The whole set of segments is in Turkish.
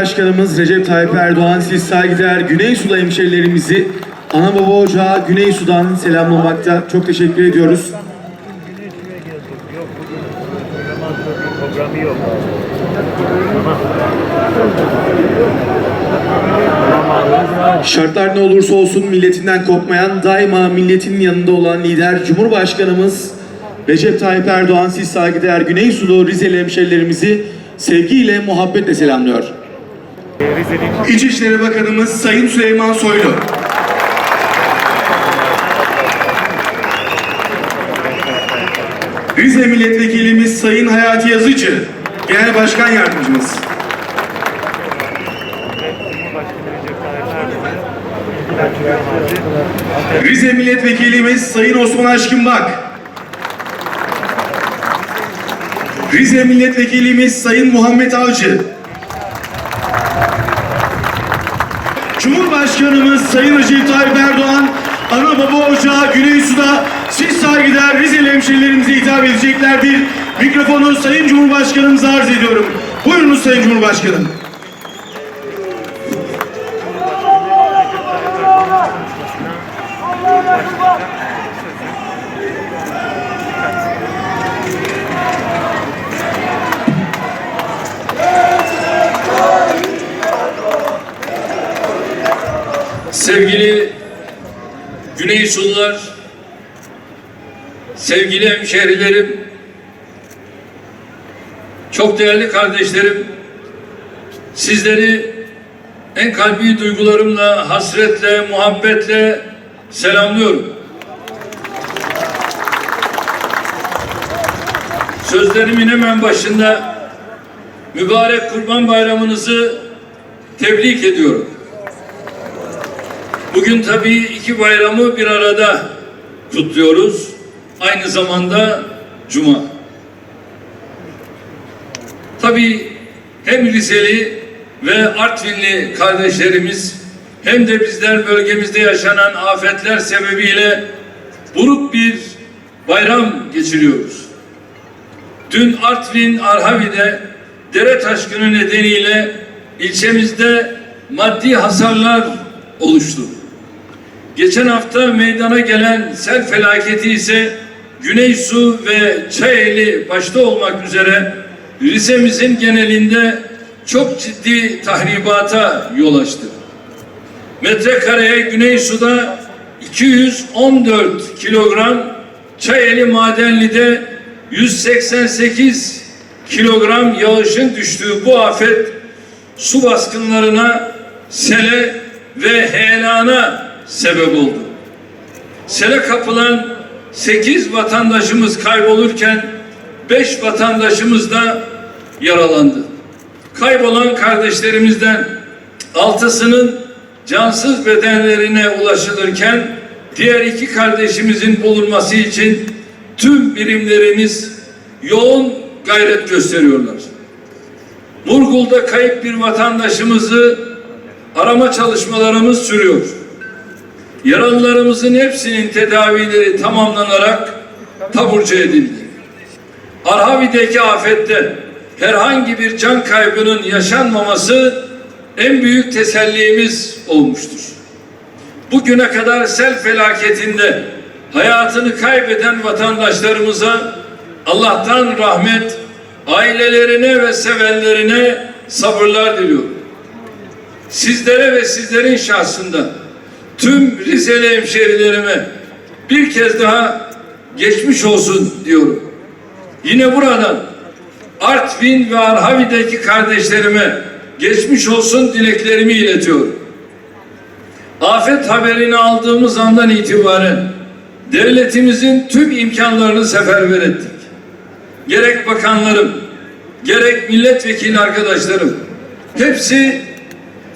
Cumhurbaşkanımız Recep Tayyip Erdoğan siz saygıdeğer Güney Su'da hemşerilerimizi Ana Baba Ocağı Güney Su'dan selamlamakta. Çok teşekkür ediyoruz. Şartlar ne olursa olsun milletinden kopmayan, daima milletin yanında olan lider Cumhurbaşkanımız Recep Tayyip Erdoğan siz saygıdeğer Güney Sulu Rizeli hemşerilerimizi sevgiyle, muhabbetle selamlıyor. Rize'nin İçişleri Bakanımız Sayın Süleyman Soylu. Rize Milletvekilimiz Sayın Hayati Yazıcı, Genel Başkan Yardımcımız. Rize Milletvekilimiz Sayın Osman Aşkın Bak. Rize Milletvekilimiz Sayın Muhammed Avcı. Cumhurbaşkanımız Sayın Recep Tayyip Erdoğan, ana baba ocağı Güneysu'da siz saygıdeğer Rizeli hemşerilerimize hitap edeceklerdir. Mikrofonu Sayın Cumhurbaşkanımıza arz ediyorum. Buyurunuz Sayın Cumhurbaşkanım. Güney Sunlar, sevgili hemşehrilerim, çok değerli kardeşlerim, sizleri en kalbi duygularımla, hasretle, muhabbetle selamlıyorum. Sözlerimin hemen başında mübarek Kurban Bayramınızı tebrik ediyorum. Bugün tabii iki bayramı bir arada kutluyoruz. Aynı zamanda Cuma. Tabii hem Rizeli ve Artvinli kardeşlerimiz hem de bizler bölgemizde yaşanan afetler sebebiyle buruk bir bayram geçiriyoruz. Dün Artvin Arhavi'de dere taşkını nedeniyle ilçemizde maddi hasarlar oluştu. Geçen hafta meydana gelen sel felaketi ise Güneysu ve Çayeli başta olmak üzere Rize'mizin genelinde çok ciddi tahribata yol açtı. Metrekareye Güneysu'da 214 kilogram, Çayeli Madenli'de 188 kilogram yağışın düştüğü bu afet su baskınlarına, sele ve heyelana sebep oldu. Sele kapılan 8 vatandaşımız kaybolurken 5 vatandaşımız da yaralandı. Kaybolan kardeşlerimizden altısının cansız bedenlerine ulaşılırken diğer iki kardeşimizin bulunması için tüm birimlerimiz yoğun gayret gösteriyorlar. Murgul'da kayıp bir vatandaşımızı arama çalışmalarımız sürüyor. Yaralılarımızın hepsinin tedavileri tamamlanarak taburcu edildi. Arhavi'deki afette herhangi bir can kaybının yaşanmaması en büyük tesellimiz olmuştur. Bugüne kadar sel felaketinde hayatını kaybeden vatandaşlarımıza Allah'tan rahmet, ailelerine ve sevenlerine sabırlar diliyorum. Sizlere ve sizlerin şahsında tüm Rizeli hemşerilerime bir kez daha geçmiş olsun diyorum. Yine buradan Artvin ve Arhavi'deki kardeşlerime geçmiş olsun dileklerimi iletiyorum. Afet haberini aldığımız andan itibaren devletimizin tüm imkanlarını seferber ettik. Gerek bakanlarım, gerek milletvekili arkadaşlarım hepsi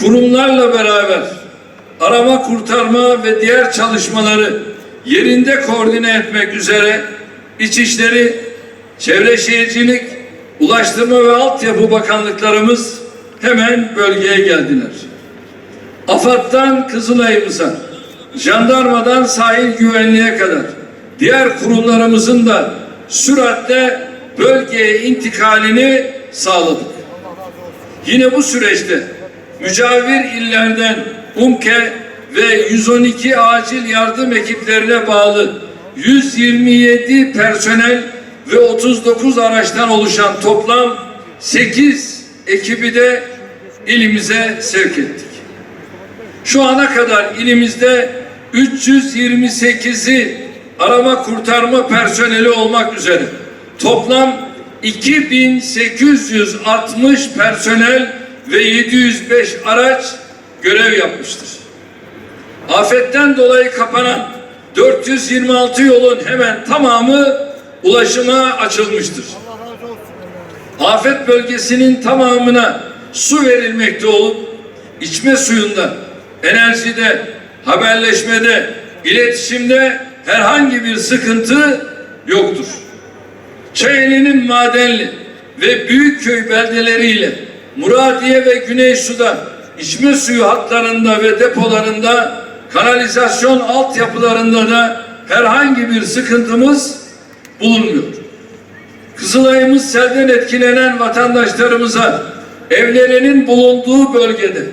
kurumlarla beraber arama kurtarma ve diğer çalışmaları yerinde koordine etmek üzere İçişleri, Çevre Şehircilik, Ulaştırma ve Altyapı Bakanlıklarımız hemen bölgeye geldiler. AFAD'dan Kızılay'ımıza, jandarmadan sahil güvenliğe kadar diğer kurumlarımızın da süratle bölgeye intikalini sağladık. Yine bu süreçte mücavir illerden UMKE ve 112 acil yardım ekiplerine bağlı 127 personel ve 39 araçtan oluşan toplam 8 ekibi de ilimize sevk ettik. Şu ana kadar ilimizde 328'i arama kurtarma personeli olmak üzere toplam 2860 personel ve 705 araç görev yapmıştır. Afetten dolayı kapanan 426 yolun hemen tamamı ulaşıma açılmıştır. Afet bölgesinin tamamına su verilmekte olup içme suyunda, enerjide, haberleşmede, iletişimde herhangi bir sıkıntı yoktur. Çayeli'nin Madenli ve Büyükköy beldeleriyle Muradiye ve Güneysu'da içme suyu hatlarında ve depolarında kanalizasyon altyapılarında da herhangi bir sıkıntımız bulunmuyor. Kızılay'ımız selden etkilenen vatandaşlarımıza evlerinin bulunduğu bölgede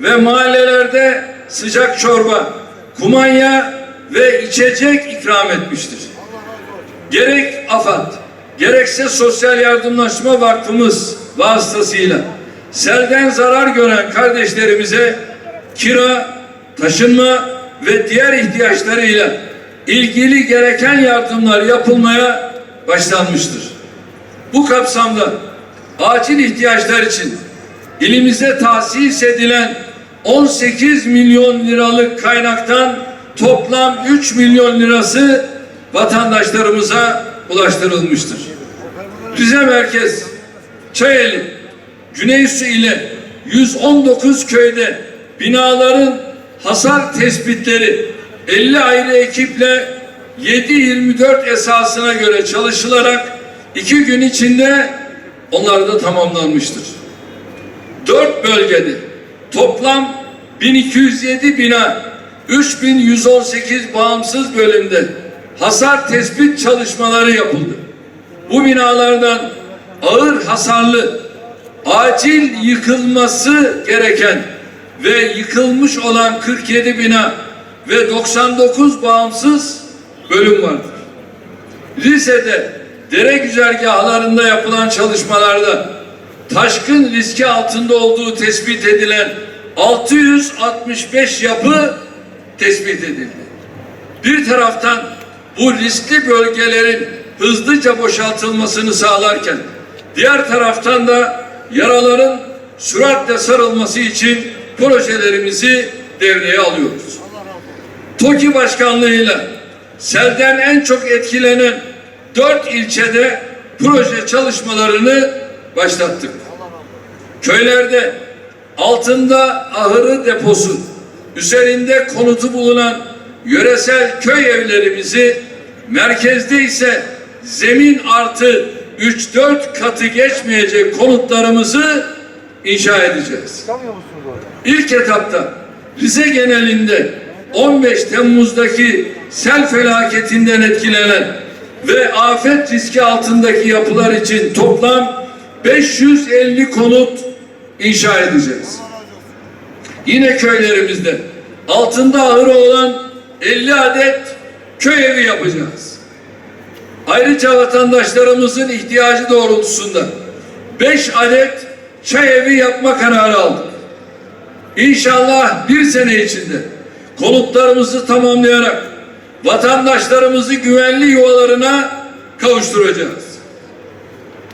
ve mahallelerde sıcak çorba, kumanya ve içecek ikram etmiştir. Gerek AFAD, gerekse Sosyal Yardımlaşma Vakfımız vasıtasıyla selden zarar gören kardeşlerimize kira, taşınma ve diğer ihtiyaçlarıyla ilgili gereken yardımlar yapılmaya başlanmıştır. Bu kapsamda acil ihtiyaçlar için ilimize tahsis edilen 18 milyon liralık kaynaktan toplam 3 milyon lirası vatandaşlarımıza ulaştırılmıştır. Rize Merkez, Çayeli, Güneysu ile 119 köyde binaların hasar tespitleri 50 ayrı ekiple 7-24 esasına göre çalışılarak iki gün içinde onlar da tamamlanmıştır. Dört bölgede toplam 1207 bina 3118 bağımsız bölümde hasar tespit çalışmaları yapıldı. Bu binalardan ağır hasarlı, acil yıkılması gereken ve yıkılmış olan 47 bina ve 99 bağımsız bölüm vardır. Rize'de dere güzergahlarında yapılan çalışmalarda taşkın riski altında olduğu tespit edilen 665 yapı tespit edildi. Bir taraftan bu riskli bölgelerin hızlıca boşaltılmasını sağlarken diğer taraftan da yaraların süratle sarılması için projelerimizi devreye alıyoruz. TOKİ başkanlığıyla selden en çok etkilenen dört ilçede proje çalışmalarını başlattık. Köylerde altında ahırı deposu, üzerinde konutu bulunan yöresel köy evlerimizi, merkezde ise zemin artı 3-4 katı geçmeyecek konutlarımızı inşa edeceğiz. İlk etapta Rize genelinde 15 Temmuz'daki sel felaketinden etkilenen ve afet riski altındaki yapılar için toplam 550 konut inşa edeceğiz. Yine köylerimizde altında ahırı olan 50 adet köy evi yapacağız. Ayrıca vatandaşlarımızın ihtiyacı doğrultusunda 5 adet çay evi yapma kararı aldık. İnşallah bir sene içinde konutlarımızı tamamlayarak vatandaşlarımızı güvenli yuvalarına kavuşturacağız.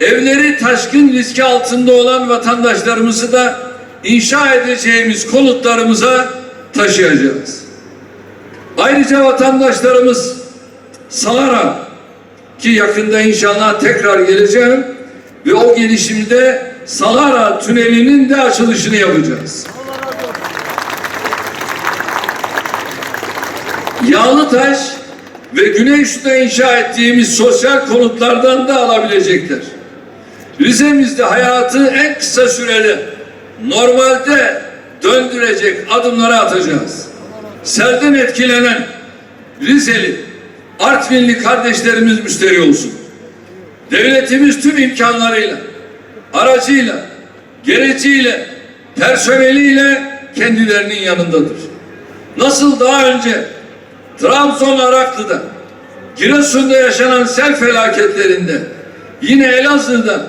Evleri taşkın riski altında olan vatandaşlarımızı da inşa edeceğimiz konutlarımıza taşıyacağız. Ayrıca vatandaşlarımız Salara ki yakında inşallah tekrar geleceğim ve o gelişimde Salara tünelinin de açılışını yapacağız. Yağlıtaş ve Güneysu'da inşa ettiğimiz sosyal konutlardan da alabilecekler. Rize'mizde hayatı en kısa sürede normalde döndürecek adımları atacağız. Selden etkilenen Rizeli, Artvinli kardeşlerimiz müşteri olsun. Devletimiz tüm imkanlarıyla, aracıyla, gereciyle, personeliyle kendilerinin yanındadır. Nasıl daha önce Trabzon Araklı'da, Giresun'da yaşanan sel felaketlerinde, yine Elazığ'da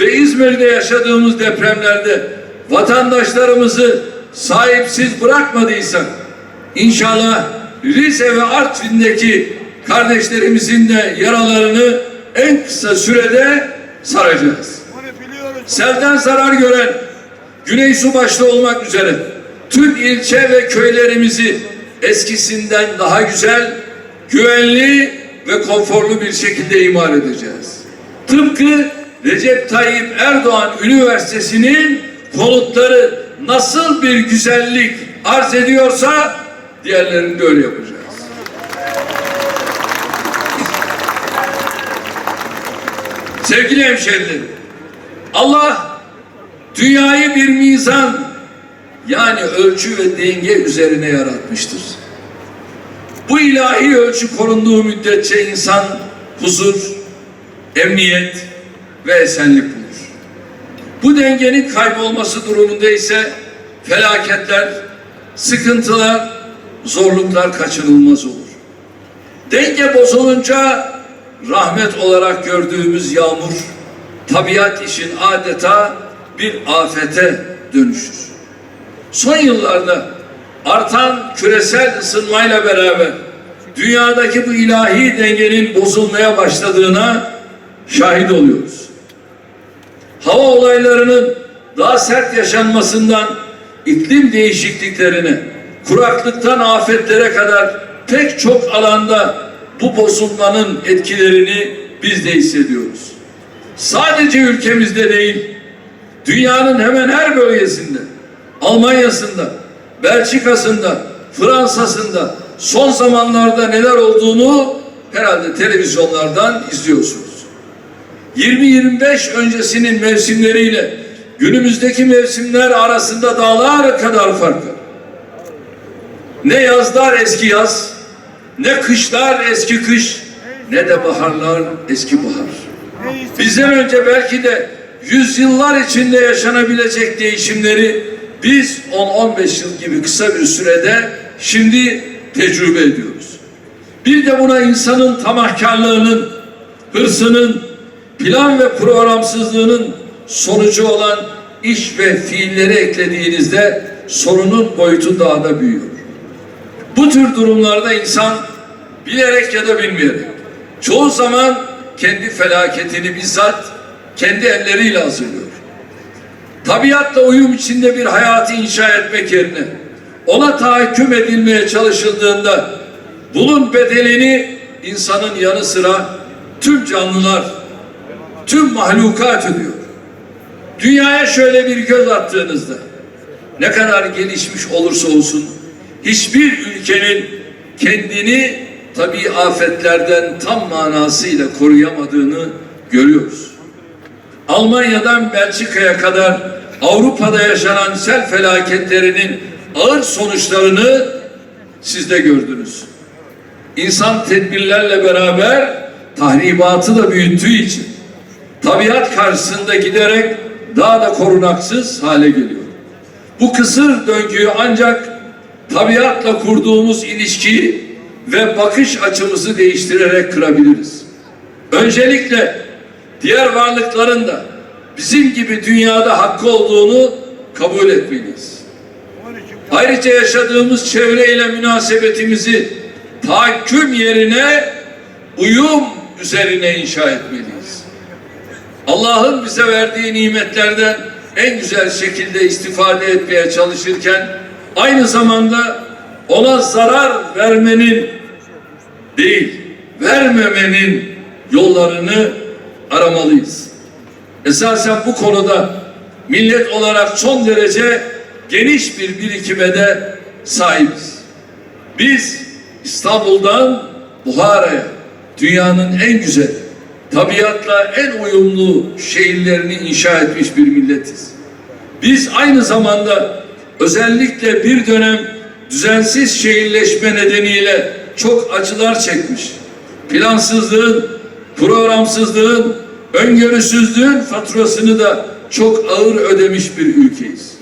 ve İzmir'de yaşadığımız depremlerde vatandaşlarımızı sahipsiz bırakmadıysak, inşallah Rize ve Artvin'deki kardeşlerimizin de yaralarını en kısa sürede saracağız. Selden zarar gören Güney Su başta olmak üzere tüm ilçe ve köylerimizi eskisinden daha güzel, güvenli ve konforlu bir şekilde imar edeceğiz. Tıpkı Recep Tayyip Erdoğan Üniversitesi'nin konutları nasıl bir güzellik arz ediyorsa diğerlerini de öyle yapacağız. Sevgili hemşerilerim, Allah dünyayı bir mizan yani ölçü ve denge üzerine yaratmıştır. Bu ilahi ölçü korunduğu müddetçe insan huzur, emniyet ve esenlik bulur. Bu dengenin kaybolması durumunda ise felaketler, sıkıntılar, zorluklar kaçınılmaz olur. Denge bozulunca rahmet olarak gördüğümüz yağmur tabiat işin adeta bir afete dönüşür. Son yıllarda artan küresel ısınmayla beraber dünyadaki bu ilahi dengenin bozulmaya başladığına şahit oluyoruz. Hava olaylarının daha sert yaşanmasından iklim değişikliklerine, kuraklıktan afetlere kadar pek çok alanda bu bozulmanın etkilerini biz de hissediyoruz. Sadece ülkemizde değil, dünyanın hemen her bölgesinde, Almanya'sında, Belçika'sında, Fransa'sında son zamanlarda neler olduğunu herhalde televizyonlardan izliyorsunuz. 20-25 öncesinin mevsimleriyle günümüzdeki mevsimler arasında dağlar kadar fark var. Ne yazlar eski yaz, ne kışlar eski kış, ne de baharlar eski bahar. Bizden önce belki de yüzyıllar içinde yaşanabilecek değişimleri biz 10-15 yıl gibi kısa bir sürede şimdi tecrübe ediyoruz. Bir de buna insanın tamahkarlığının, hırsının, plan ve programsızlığının sonucu olan iş ve fiilleri eklediğinizde sorunun boyutu daha da büyüyor. Bu tür durumlarda insan bilerek ya da bilmeyerek çoğu zaman kendi felaketini bizzat kendi elleriyle hazırlıyor. Tabiatla uyum içinde bir hayatı inşa etmek yerine ona tahakküm edilmeye çalışıldığında bunun bedelini insanın yanı sıra tüm canlılar, tüm mahlukat ödüyor. Dünyaya şöyle bir göz attığınızda ne kadar gelişmiş olursa olsun hiçbir ülkenin kendini tabi afetlerden tam manasıyla koruyamadığını görüyoruz. Almanya'dan Belçika'ya kadar Avrupa'da yaşanan sel felaketlerinin ağır sonuçlarını siz de gördünüz. İnsan tedbirlerle beraber tahribatı da büyüttüğü için tabiat karşısında giderek daha da korunaksız hale geliyor. Bu kısır döngüyü ancak tabiatla kurduğumuz ilişkiyi ve bakış açımızı değiştirerek kırabiliriz. Öncelikle diğer varlıkların da bizim gibi dünyada hakkı olduğunu kabul etmeliyiz. Ayrıca yaşadığımız çevreyle münasebetimizi tahakküm yerine uyum üzerine inşa etmeliyiz. Allah'ın bize verdiği nimetlerden en güzel şekilde istifade etmeye çalışırken aynı zamanda ona zarar vermenin değil, vermemenin yollarını aramalıyız. Esasen bu konuda millet olarak son derece geniş bir birikime de sahibiz. Biz İstanbul'dan Buhara'ya dünyanın en güzel, tabiatla en uyumlu şehirlerini inşa etmiş bir milletiz. Biz aynı zamanda özellikle bir dönem düzensiz şehirleşme nedeniyle çok acılar çekmiş. Plansızlığın, programsızlığın, öngörüsüzlüğün faturasını da çok ağır ödemiş bir ülkeyiz.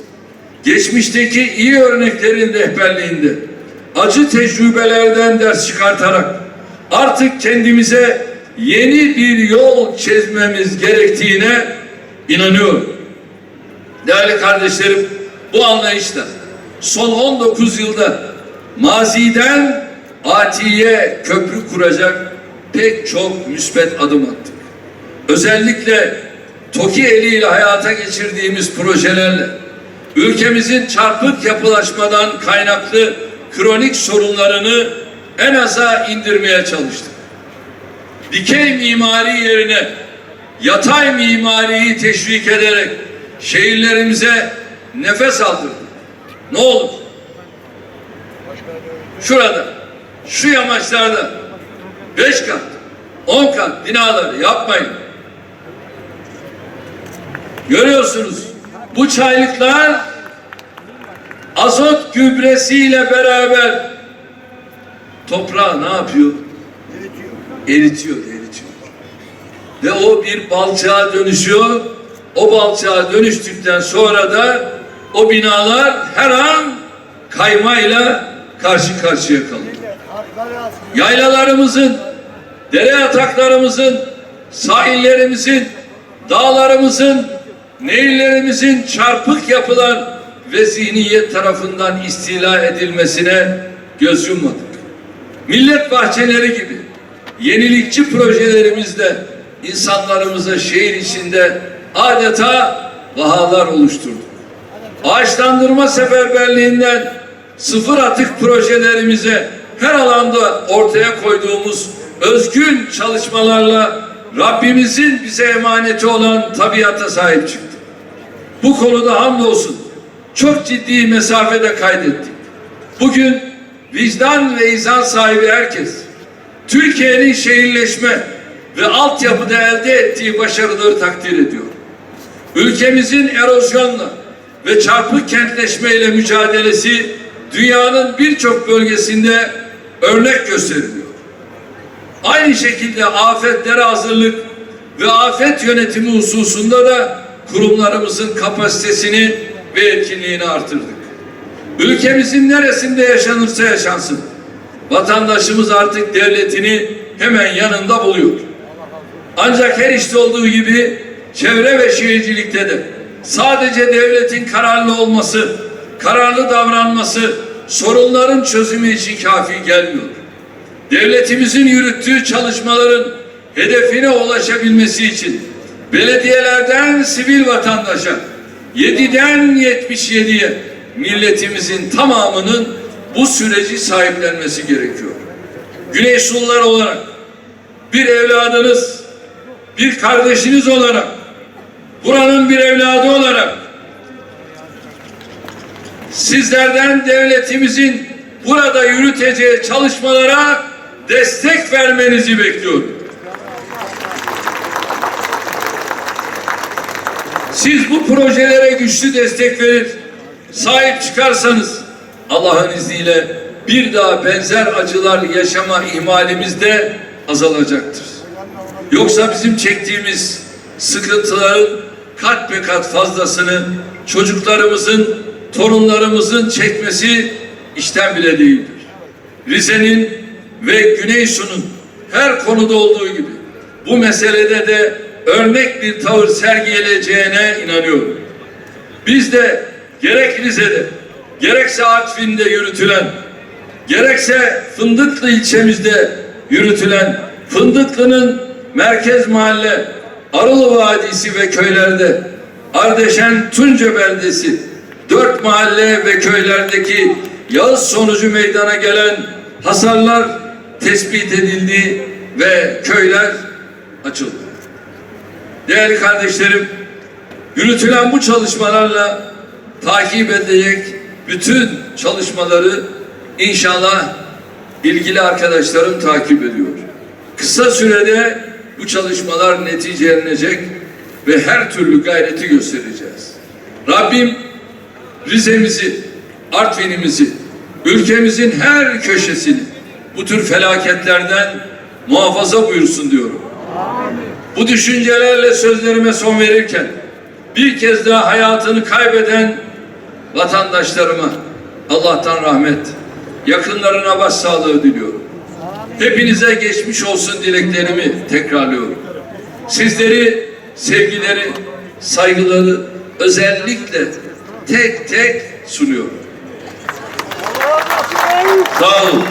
Geçmişteki iyi örneklerin rehberliğinde acı tecrübelerden ders çıkartarak artık kendimize yeni bir yol çizmemiz gerektiğine inanıyorum. Değerli kardeşlerim, bu anlayışla son 19 yılda maziden atiye köprü kuracak pek çok müsbet adım attık. Özellikle TOKİ eliyle hayata geçirdiğimiz projelerle ülkemizin çarpık yapılaşmadan kaynaklı kronik sorunlarını en aza indirmeye çalıştık. Dikey mimari yerine yatay mimariyi teşvik ederek şehirlerimize nefes aldırdık. Ne olur? Şurada, şu yamaçlarda beş kat, on kat binaları yapmayın. Görüyorsunuz bu çaylıklar azot gübresiyle beraber toprağı ne yapıyor? Eritiyor, eritiyor. Ve o bir balçağa dönüşüyor. O balçağa dönüştükten sonra da o binalar her an kaymayla karşı karşıya kalıyor. Yaylalarımızın, dere yataklarımızın, sahillerimizin, dağlarımızın, nehirlerimizin çarpık yapılan ve zihniyet tarafından istila edilmesine göz yummadık. Millet bahçeleri gibi yenilikçi projelerimizle insanlarımıza şehir içinde adeta vahalar oluşturduk. Ağaçlandırma seferberliğinden sıfır atık projelerimize her alanda ortaya koyduğumuz özgün çalışmalarla Rabbimizin bize emaneti olan tabiata sahip çıktık. Bu konuda hamdolsun çok ciddi mesafede kaydettik. Bugün vicdan ve izan sahibi herkes Türkiye'nin şehirleşme ve altyapıda elde ettiği başarıları takdir ediyor. Ülkemizin erozyonla ve çarpık kentleşmeyle mücadelesi dünyanın birçok bölgesinde örnek gösteriliyor. Aynı şekilde afetlere hazırlık ve afet yönetimi hususunda da kurumlarımızın kapasitesini ve etkinliğini artırdık. Ülkemizin neresinde yaşanırsa yaşansın, vatandaşımız artık devletini hemen yanında buluyor. Ancak her işte olduğu gibi çevre ve şehircilikte de sadece devletin kararlı olması, kararlı davranması sorunların çözümü için kafi gelmiyor. Devletimizin yürüttüğü çalışmaların hedefine ulaşabilmesi için belediyelerden sivil vatandaşa 7'den 77'ye milletimizin tamamının bu süreci sahiplenmesi gerekiyor. Güney Sullar olarak bir evladınız, bir kardeşiniz olarak, buranın bir evladı olarak sizlerden devletimizin burada yürüteceği çalışmalara destek vermenizi bekliyorum. Siz bu projelere güçlü destek verir, sahip çıkarsanız Allah'ın izniyle bir daha benzer acılar yaşama ihmalimiz de azalacaktır. Yoksa bizim çektiğimiz sıkıntıların kat be kat fazlasını çocuklarımızın, torunlarımızın çekmesi işten bile değildir. Rize'nin ve Güneysu'nun her konuda olduğu gibi bu meselede de örnek bir tavır sergileyeceğine inanıyorum. Biz de gerek Rize'de, gerekse Artvin'de yürütülen, gerekse Fındıklı ilçemizde yürütülen Fındıklı'nın merkez mahalle Arılı Vadisi ve köylerde Ardeşen Tunca beldesi dört mahalle ve köylerdeki yağız sonucu meydana gelen hasarlar tespit edildi ve köyler açıldı. Değerli kardeşlerim, yürütülen bu çalışmalarla takip edecek bütün çalışmaları inşallah ilgili arkadaşlarım takip ediyor. Kısa sürede bu çalışmalar neticelenecek ve her türlü gayreti göstereceğiz. Rabbim Rize'mizi, Artvin'imizi, ülkemizin her köşesini bu tür felaketlerden muhafaza buyursun diyorum. Bu düşüncelerle sözlerime son verirken bir kez daha hayatını kaybeden vatandaşlarıma Allah'tan rahmet, yakınlarına başsağlığı diliyorum. Hepinize geçmiş olsun dileklerimi tekrarlıyorum. Sizleri, sevgileri, saygıları özellikle tek tek sunuyorum. Sağ olun.